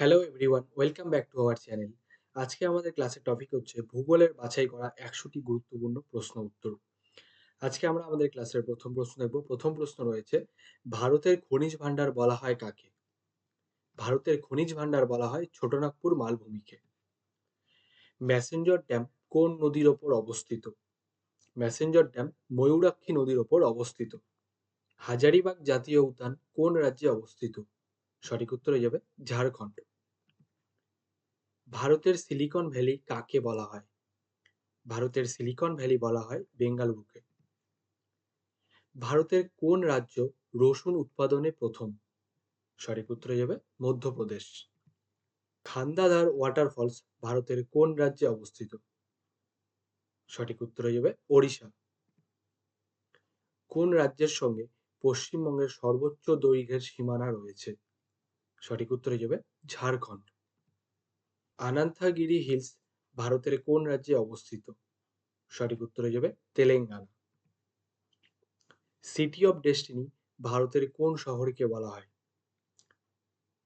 Hello everyone welcome back to our channel আজকে আমাদের ক্লাসের টপিক হচ্ছে ভূগোলের বাছাই করা একশোটি গুরুত্বপূর্ণ প্রশ্ন উত্তর। আজকে আমরা আমাদের ক্লাসের প্রথম প্রশ্ন দেখব। প্রথম প্রশ্ন রয়েছে, ভারতের খনিজ ভাণ্ডার বলা হয় কাকে? ভারতের খনিজ ভাণ্ডার বলা হয় ছোটনাগপুর মালভূমিকে। ম্যাসেঞ্জর ড্যাম কোন নদীর ওপর অবস্থিত? ম্যাসেঞ্জর ড্যাম ময়ূরাক্ষী নদীর ওপর অবস্থিত। হাজারিবাগ জাতীয় উদ্যান কোন রাজ্যে অবস্থিত? সঠিক উত্তর হয়ে যাবে ঝাড়খণ্ড। ভারতের সিলিকন ভ্যালি কাকে বলা হয়? ভারতের সিলিকন ভ্যালি বলা হয় বেঙ্গালুরুকে। ভারতের কোন রাজ্য রসুন উৎপাদনে প্রথম? সঠিক উত্তর যাবে মধ্যপ্রদেশ। খান্দাধার ওয়াটারফলস ভারতের কোন রাজ্যে অবস্থিত? সঠিক উত্তর হয়ে যাবে ওড়িশা। কোন রাজ্যের সঙ্গে পশ্চিমবঙ্গের সর্বোচ্চ দৈর্ঘ্যের সীমানা রয়েছে? সঠিক উত্তর হয়ে যাবে ঝাড়খণ্ড। আনান্থাগিরি হিলস ভারতের কোন রাজ্যে অবস্থিত? সঠিক উত্তর হয়ে যাবে তেলেঙ্গানা। সিটি অফ ডেস্টিনি ভারতের কোন শহরকে বলা হয়?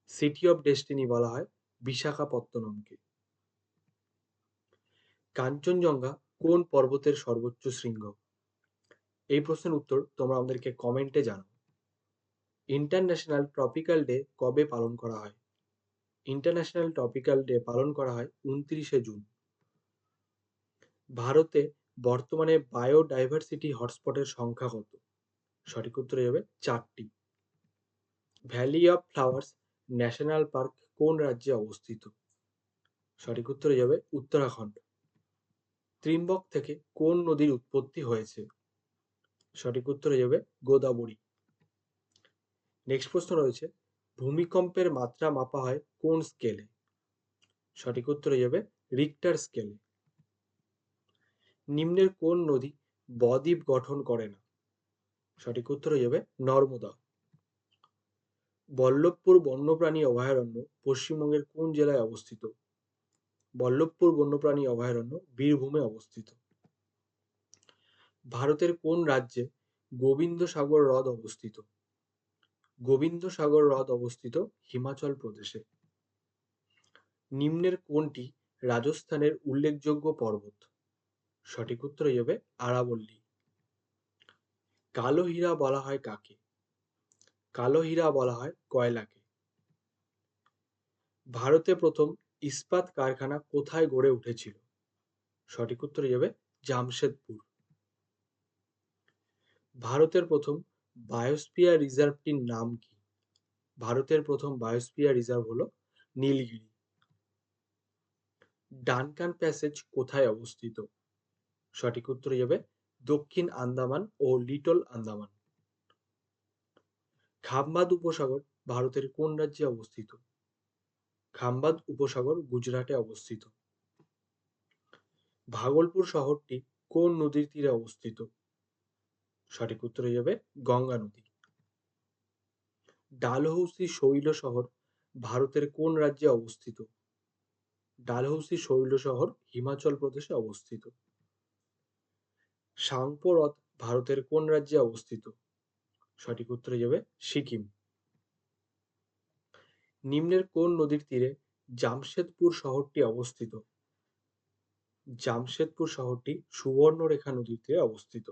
সিটি অফ ডেস্টিনি বলা হয় বিশাখাপত্তনমকে। কাঞ্চনজঙ্ঘা কোন পর্বতের সর্বোচ্চ শৃঙ্গ? এই প্রশ্নের উত্তর তোমরা আমাদেরকে কমেন্টে জানাও। ইন্টারন্যাশনাল ট্রপিক্যাল ডে কবে পালন করা হয়? ইন্টারন্যাশনাল টপিক্যাল ডে পালন করা হয় উনত্রিশে জুন। ভারতে বর্তমানে বায়োডাইভার্সিটি হটস্পটের সংখ্যা কত? সঠিক উত্তর হবে চারটি। Valley of flowers national park কোন রাজ্যে অবস্থিত? সঠিক উত্তর যাবে উত্তরাখণ্ড। ত্রিম্বক থেকে কোন নদীর উৎপত্তি হয়েছে? সঠিক উত্তর যাবে গোদাবরী। নেক্সট প্রশ্ন রয়েছে, ভূমিকম্পের মাত্রা মাপা হয় কোন স্কেলে সঠিক উত্তর হয়ে যাবে রিক্টার স্কেলে নিম্নের কোন নদী বদ্বীপ গঠন করে না? সঠিক উত্তর হয়ে যাবে নর্মদা। বল্লভপুর বন্যপ্রাণী অভয়ারণ্য পশ্চিমবঙ্গের কোন জেলায় অবস্থিত? বল্লভপুর বন্যপ্রাণী অভয়ারণ্য বীরভূমে অবস্থিত। ভারতের কোন রাজ্যে গোবিন্দ সাগর হ্রদ অবস্থিত? গোবিন্দ সাগর হ্রদ অবস্থিত হিমাচল প্রদেশে। নিম্নের কোনটি রাজস্থানের উল্লেখযোগ্য পর্বত? সঠিক উত্তর হবে আরাবল্লী। কালো হীরা বলা হয় কাকে? কালো হীরা বলা হয় কয়লাকে। ভারতে প্রথম ইস্পাত কারখানা কোথায় গড়ে উঠেছিল? সঠিক উত্তর যাবে জামশেদপুর। ভারতের প্রথম বায়োস্পিয়ার রিজার্ভটির নাম কি? ভারতের প্রথম বায়োস্পিয়ার রিজার্ভ হলো নীলগিরি। ডানকান প্যাসেজ কোথায় অবস্থিত? সঠিক উত্তর যাবে দক্ষিণ আন্দামান ও লিটল আন্দামান। খাম্বাদ উপসাগর ভারতের কোন রাজ্যে অবস্থিত? খাম্বাদ উপসাগর গুজরাটে অবস্থিত। ভাগলপুর শহরটি কোন নদীর তীরে অবস্থিত? সঠিক উত্তর হয়ে যাবে গঙ্গা নদী। ডালহৌসি শৈল শহর ভারতের কোন রাজ্যে অবস্থিত? ডালহৌসি শৈল শহর হিমাচল প্রদেশে অবস্থিত। সাংপো হ্রদ ভারতের কোন রাজ্যে অবস্থিত? সঠিক উত্তরে যাবে সিকিম। নিম্নের কোন নদীর তীরে জামশেদপুর শহরটি অবস্থিত? জামশেদপুর শহরটি সুবর্ণরেখা নদীর তীরে অবস্থিত।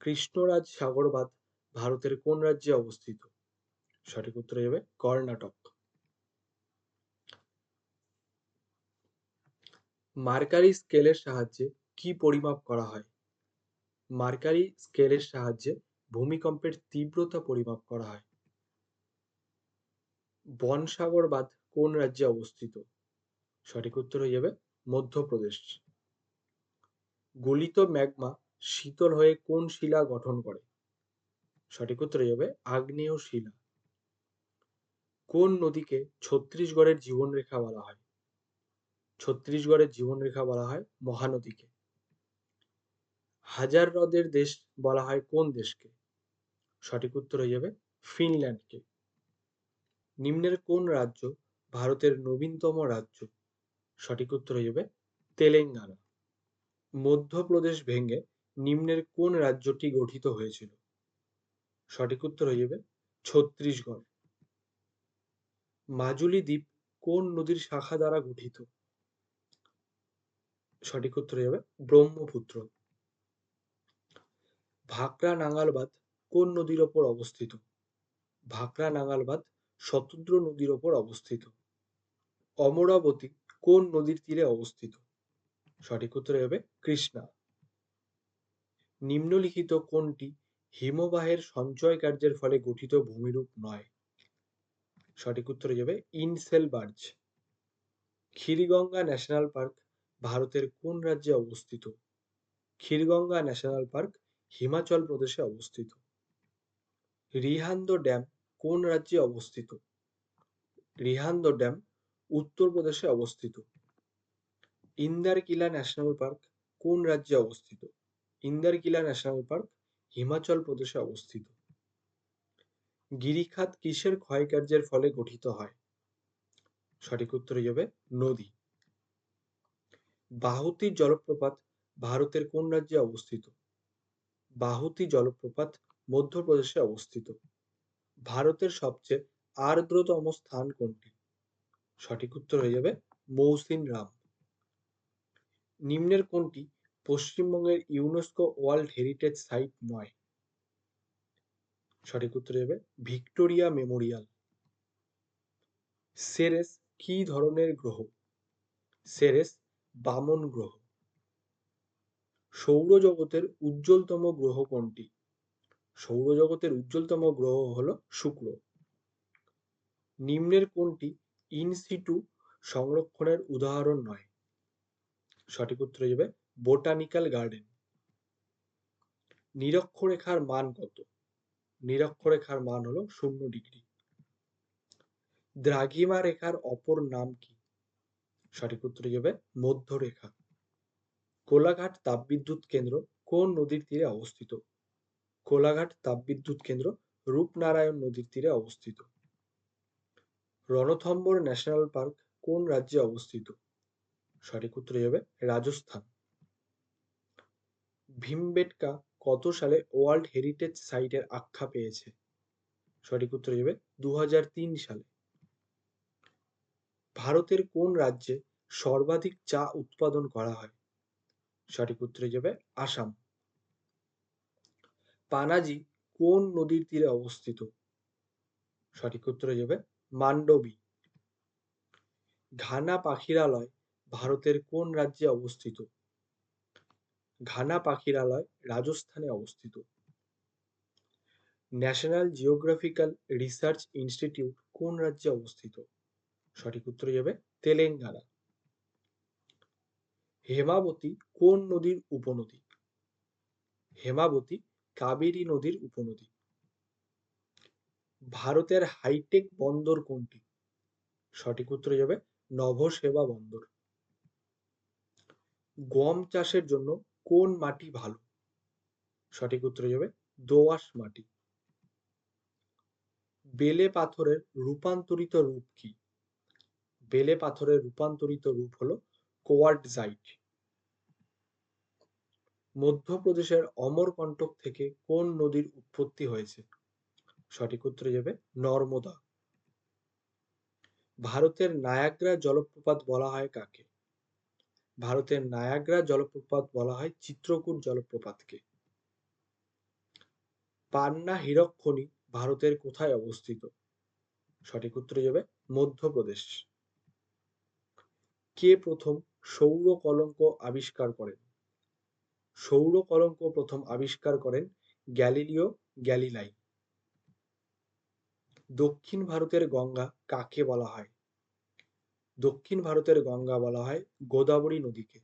কৃষ্ণরাজ সাগর বাঁধ ভারতের কোন রাজ্যে অবস্থিত? সঠিক উত্তর যাবে কর্ণাটক। মার্কারি স্কেলের সাহায্যে কি পরিমাপ করা হয়? মার্কারি স্কেলের সাহায্যে ভূমিকম্পের তীব্রতা পরিমাপ করা হয়। বনসাগর বাঁধ কোন রাজ্যে অবস্থিত? সঠিক উত্তর হয়ে যাবে মধ্যপ্রদেশ। গলিত ম্যাগমা শীতল হয়ে কোন শিলা গঠন করে? সঠিক উত্তর হয়ে যাবে আগ্নেয় শিলা। কোন নদীকে ছত্তিশগড়ের জীবনরেখা বলা হয়? ছত্তিশগড়ের জীবনরেখা বলা হয় মহানদীকে। হাজার হ্রদের দেশ বলা হয় কোন দেশকে? সঠিক উত্তর হয়ে যাবে ফিনল্যান্ডকে। নিম্নের কোন রাজ্য ভারতের নবীনতম রাজ্য? সঠিক উত্তর হয়ে যাবে তেলেঙ্গানা। মধ্যপ্রদেশ ভেঙে নিম্নের কোন রাজ্যটি গঠিত হয়েছিল? সঠিক উত্তর হয়ে যাবে ছত্তিশগড়। মাজুলি দ্বীপ কোন নদীর শাখা দ্বারা গঠিত? সঠিক উত্তর হয়ে যাবে ব্রহ্মপুত্র। ভাকরা নাঙ্গাল বাঁধ কোন নদীর ওপর অবস্থিত? ভাকরা নাঙ্গাল বাঁধ শতদ্র নদীর ওপর অবস্থিত। অমরাবতী কোন নদীর তীরে অবস্থিত? সঠিক উত্তর হবে কৃষ্ণা। নিম্নলিখিত কোনটি হিমবাহের সঞ্চয় কার্যের ফলে গঠিত ভূমিরূপ নয়? সঠিক উত্তর যাবে ইনসেলবার্জ ক্ষীরগঙ্গা ন্যাশনাল পার্ক ভারতের কোন রাজ্যে অবস্থিত? ক্ষীরগঙ্গা ন্যাশনাল পার্ক, হিমাচল প্রদেশে অবস্থিত। রিহান্দ ড্যাম কোন রাজ্যে অবস্থিত? রিহান্দ ড্যাম উত্তরপ্রদেশে অবস্থিত। ইন্দারকিলা ন্যাশনাল পার্ক কোন রাজ্যে অবস্থিত? ইন্দারকিলা ন্যাশনাল পার্ক, হিমাচল প্রদেশে অবস্থিত। গিরিখাত কিসের ক্ষয়কার্যের ফলে গঠিত হয়? সঠিক উত্তর যাবে নদী। বাহুতি জলপ্রপাত ভারতের কোন রাজ্যে অবস্থিত? বাহুতি জলপ্রপাত মধ্যপ্রদেশে অবস্থিত। ভারতের সবচেয়ে আর্দ্রতম স্থান কোনটি? সঠিক উত্তর হয়ে যাবে মৌসিন রাম নিম্নের কোনটি পশ্চিমবঙ্গের ইউনেস্কো ওয়ার্ল্ড হেরিটেজ সাইট নয়? সঠিক উত্তর হবে ভিক্টোরিয়া মেমোরিয়াল। সেরেস কি ধরনের গ্রহ? সেরেস বামন গ্রহ। সৌরজগতের উজ্জ্বলতম গ্রহ কোনটি? সৌরজগতের উজ্জ্বলতম গ্রহ হলো শুক্র। নিম্নের কোনটি ইনসিটু সংরক্ষণের উদাহরণ নয়? সঠিক উত্তর যাবে বোটানিক্যাল গার্ডেন। নিরক্ষরেখার মান কত? নিরক্ষরেখার মান হলো শূন্য ডিগ্রি। দ্রাঘিমা রেখার অপর নাম কি? সঠিক উত্তর যাবে মধ্যরেখা। কোলাঘাট তাপবিদ্যুৎ কেন্দ্র কোন নদীর তীরে অবস্থিত? কোলাঘাট তাপবিদ্যুৎ কেন্দ্র রূপনারায়ণ নদীর তীরে অবস্থিত। রণথম্বর ন্যাশনাল পার্ক কোন রাজ্যে অবস্থিত? সঠিক উত্তর যাবে রাজস্থান। ভীমবেটকা কত সালে ওয়ার্ল্ড হেরিটেজ সাইটের আখ্যা পেয়েছে? সঠিক উত্তর যাবে দুহাজার তিন সালে। ভারতের কোন রাজ্যে সর্বাধিক চা উৎপাদন করা হয়? সঠিক উত্তরে যাবে আসাম। পানাজি কোন নদীর তীরে অবস্থিত? সঠিক উত্তরে যাবে মান্ডবী। ঘানা পাখিরালয় ভারতের কোন রাজ্যে অবস্থিত? ঘানা পাখিরালয় রাজস্থানে অবস্থিত। ন্যাশনাল জিওগ্রাফিক্যাল রিসার্চ ইনস্টিটিউট কোন রাজ্যে অবস্থিত? সঠিক উত্তর যাবে তেলেঙ্গানা। হেমাবতী কোন নদীর উপনদী? হেমাবতী কাবেরী নদীর উপনদী। ভারতের হাইটেক বন্দর কোনটি? সঠিক উত্তর যাবে নভসেবা বন্দর। গম চাষের জন্য কোন মাটি ভালো? সঠিক উত্তর যাবে দোআঁশ মাটি। বেলে পাথরের রূপান্তরিত রূপ কি? বেলে পাথরের রূপান্তরিত রূপ হলো কোয়ার্টজাইট। মধ্যপ্রদেশের অমরকণ্টক থেকে কোন নদীর উৎপত্তি হয়েছে? সঠিক উত্তরে যাবে নর্মদা। ভারতের নায়াগ্রা জলপ্রপাত বলা হয় কাকে? ভারতের নায়াগ্রা জলপ্রপাত বলা হয় চিত্রকূট জলপ্রপাতকে। পান্না হীরক খনি ভারতের কোথায় অবস্থিত? সঠিক উত্তরে যাবে মধ্যপ্রদেশ। কে প্রথম সৌর কলঙ্ক আবিষ্কার করেন? সৌর কলঙ্ক প্রথম আবিষ্কার করেন গ্যালিলিও গ্যালিলাই। দক্ষিণ ভারতের গঙ্গা কাকে বলা হয়? দক্ষিণ ভারতের গঙ্গা বলা হয় গোদাবরী নদীকে।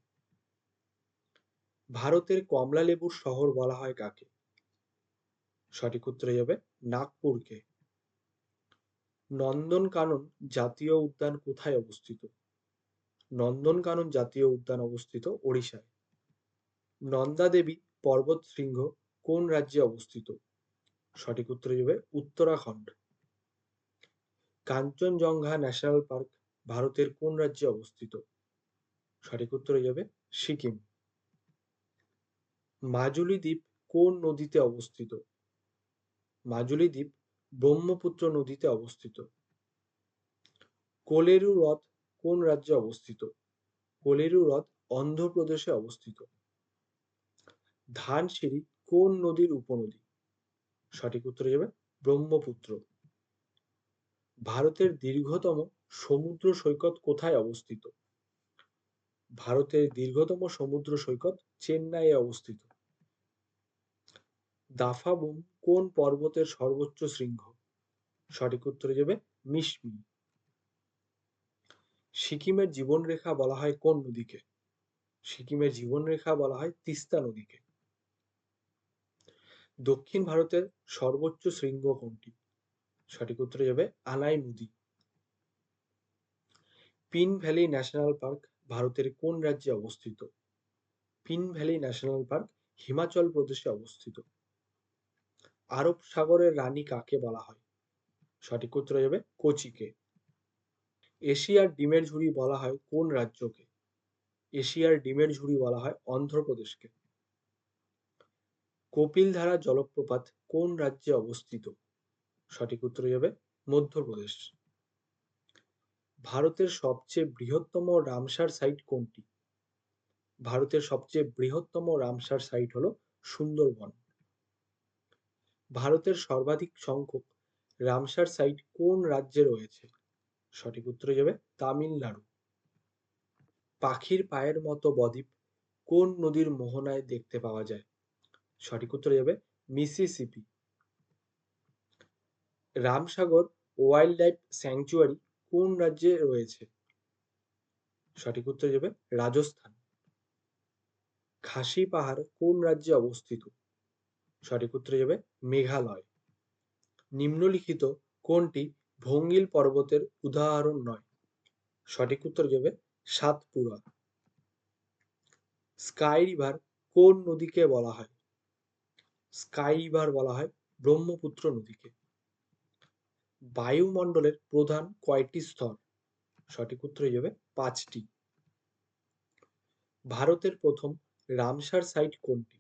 ভারতের কমলা লেবুর শহর বলা হয় কাকে? সঠিক উত্তরে যাবে নাগপুরকে। নন্দনকানন জাতীয় উদ্যান কোথায় অবস্থিত? নন্দনকানন জাতীয় উদ্যান অবস্থিত ওড়িশায়। নন্দা দেবী পর্বত শৃঙ্গ কোন রাজ্যে অবস্থিত? সঠিক উত্তর যাবে উত্তরাখণ্ড। কাঞ্চনজঙ্ঘা ন্যাশনাল পার্ক ভারতের কোন রাজ্যে অবস্থিত? সঠিক উত্তরে যাবে সিকিম। মাজুলি দ্বীপ কোন নদীতে অবস্থিত? মাজুলি দ্বীপ ব্রহ্মপুত্র নদীতে অবস্থিত। কোলেরু হ্রদ কোন রাজ্যে অবস্থিত? কোলেরু হ্রদ অন্ধ্রপ্রদেশে অবস্থিত। ধানসিঁড়ি কোন নদীর উপনদী? সঠিক উত্তর যাবে ব্রহ্মপুত্র। ভারতের দীর্ঘতম সমুদ্র সৈকত কোথায় অবস্থিত? ভারতের দীর্ঘতম সমুদ্র সৈকত চেন্নাইয়ে অবস্থিত। দাফাবুম কোন পর্বতের সর্বোচ্চ শৃঙ্গ? সঠিক উত্তর যাবে মিশমি। সিকিমের জীবনরেখা বলা হয় কোন নদীকে? সিকিমের জীবনরেখা বলা হয় তিস্তা নদীকে। দক্ষিণ ভারতের সর্বোচ্চ শৃঙ্গ কোনটি? সঠিক উত্তর যাবে আনাই নদী। পিন ভ্যালি ন্যাশনাল পার্ক ভারতের কোন রাজ্যে অবস্থিত? Pin valley national park Himachal প্রদেশে অবস্থিত। আরব সাগরের রানী কাকে বলা হয়? সঠিক উত্তর যাবে কোচিকে। এশিয়ার ডিমের ঝুড়ি বলা হয় কোন রাজ্যকে? এশিয়ার ডিমের ঝুড়ি বলা হয় অন্ধ্রপ্রদেশকে। কপিলধারা জলপ্রপাত কোন রাজ্যে অবস্থিত? সঠিক উত্তর যাবে মধ্যপ্রদেশ। ভারতের সবচেয়ে বৃহত্তম রামসার সাইট কোনটি? ভারতের সবচেয়ে বৃহত্তম রামসার সাইট হলো সুন্দরবন। ভারতের সর্বাধিক সংখ্যক রামসার সাইট কোন রাজ্যে রয়েছে? সঠিক উত্তর হয়ে যাবে তামিলনাড়ু। পাখির পায়ের মতো বদ্বীপ কোন নদীর মোহনায় দেখতে পাওয়া যায়? সঠিক উত্তর হয়ে যাবে Mississippi. Ramsagar wildlife sanctuary কোন রাজ্যে রয়েছে? সঠিক উত্তর যাবে রাজস্থান। খাসি পাহাড় কোন রাজ্যে অবস্থিত? সঠিক উত্তর যাবে মেঘালয়। নিম্নলিখিত কোনটি ভঙ্গিল পর্বতের উদাহরণ নয়। সঠিক উত্তর যাবে সাতপুরা। স্কাই রিভার কোন নদীকে বলা হয়? স্কাই রিভার বলা হয় ব্রহ্মপুত্র নদীকে। বায়ুমণ্ডলের প্রধান কয়টি স্তর? সঠিক উত্তর হয়ে যাবে পাঁচটি। ভারতের প্রথম রামসার সাইট কোনটি?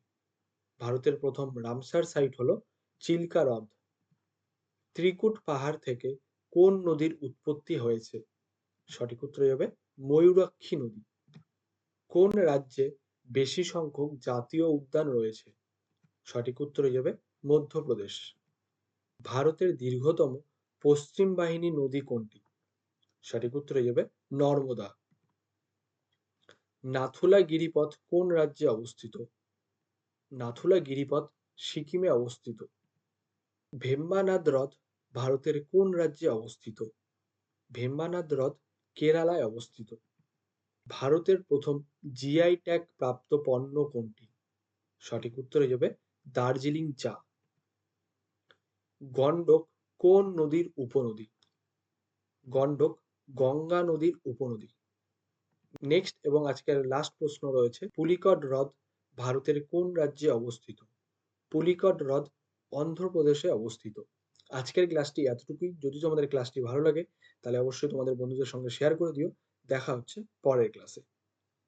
ভারতের প্রথম রামসার সাইট হলো চিল্কা হ্রদ ত্রিকুট পাহাড় থেকে কোন নদীর উৎপত্তি হয়েছে? সঠিক উত্তর যাবে ময়ূরাক্ষী নদী। কোন রাজ্যে বেশি সংখ্যক জাতীয় উদ্যান রয়েছে? সঠিক উত্তর যাবে মধ্যপ্রদেশ। ভারতের দীর্ঘতম পশ্চিম বাহিনী নদী কোনটি? সঠিক উত্তর যাবে নর্মদা। নাথুলা গিরিপথ কোন রাজ্যে অবস্থিত? নাথুলা গিরিপথ সিকিমে অবস্থিত। ভেম্বানাদ হ্রদ ভারতের কোন রাজ্যে অবস্থিত? ভেম্বানাদ হ্রদ কেরালায় অবস্থিত। ভারতের প্রথম জিআই ট্যাগ প্রাপ্ত পণ্য কোনটি? সঠিক উত্তর হয়ে যাবে দার্জিলিং চা। গন্ডক কোন নদীর উপনদী? গন্ডক গঙ্গা নদীর উপনদী। নেক্সট এবং আজকের লাস্ট প্রশ্ন রয়েছে, পুলিকট হ্রদ ভারতের কোন রাজ্যে অবস্থিত? পুলিকট হ্রদ অন্ধ্রপ্রদেশে অবস্থিত। আজকের ক্লাসটি এতটুকুই। যদি তোমাদের ক্লাসটি ভালো লাগে, তাহলে অবশ্যই তোমাদের বন্ধুদের সঙ্গে শেয়ার করে দিও। দেখা হচ্ছে পরের ক্লাসে